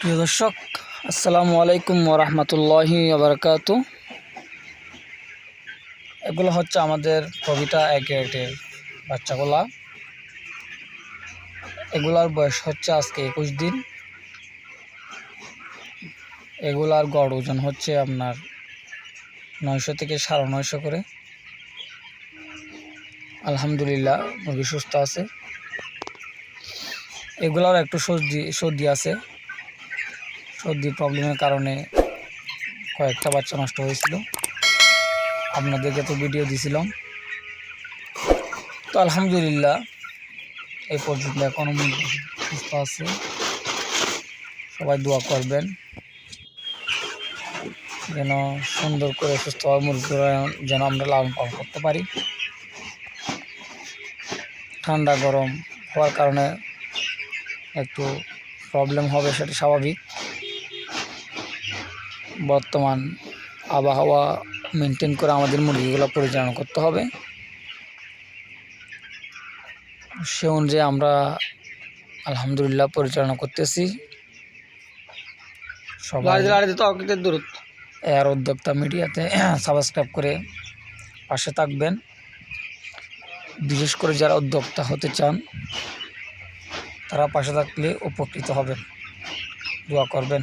প্রিয় দর্শক, আসসালামু আলাইকুম ওরহমতুল্লাহি আবরকাত এগুলো হচ্ছে আমাদের কবিতা একে একের বাচ্চাগুলা। এগুলার বয়স হচ্ছে আজকে একুশ দিন। এগুলার গড় ওজন হচ্ছে আপনার নয়শো থেকে সাড়ে নয়শো করে। আলহামদুলিল্লাহ মুরগি সুস্থ আছে। এগুলোর একটু সর্দি সর্দি আছে। সর্দির প্রবলেমের কারণে কয়েকটা বাচ্চা নষ্ট হয়েছিল। আপনাদেরকে তো ভিডিও দিছিলাম। তো আলহামদুলিল্লাহ, এই পর্যন্ত এখনও সুস্থ আছে। সবাই দোয়া করবেন। যেন সুন্দর করে সুস্থভাবে মুরগিরা যেন আমরা লালন পালন করতে পারি। ঠান্ডা, গরম হওয়ার কারণে একটু প্রবলেম হবে সেটা স্বাভাবিক। বর্তমান আবহাওয়া মেনটেন করে আমাদের মুরগিগুলো পরিচালনা করতে হবে। সে অনুযায়ী আমরা আলহামদুলিল্লাহ পরিচালনা করতেছি। সবাই দূরত্ব। এর উদ্যোক্তা মিডিয়াতে সাবস্ক্রাইব করে পাশে থাকবেন। বিশেষ করে যারা উদ্যোক্তা হতে চান তারা পাশে থাকলে উপকৃত হবেন। দোয়া করবেন।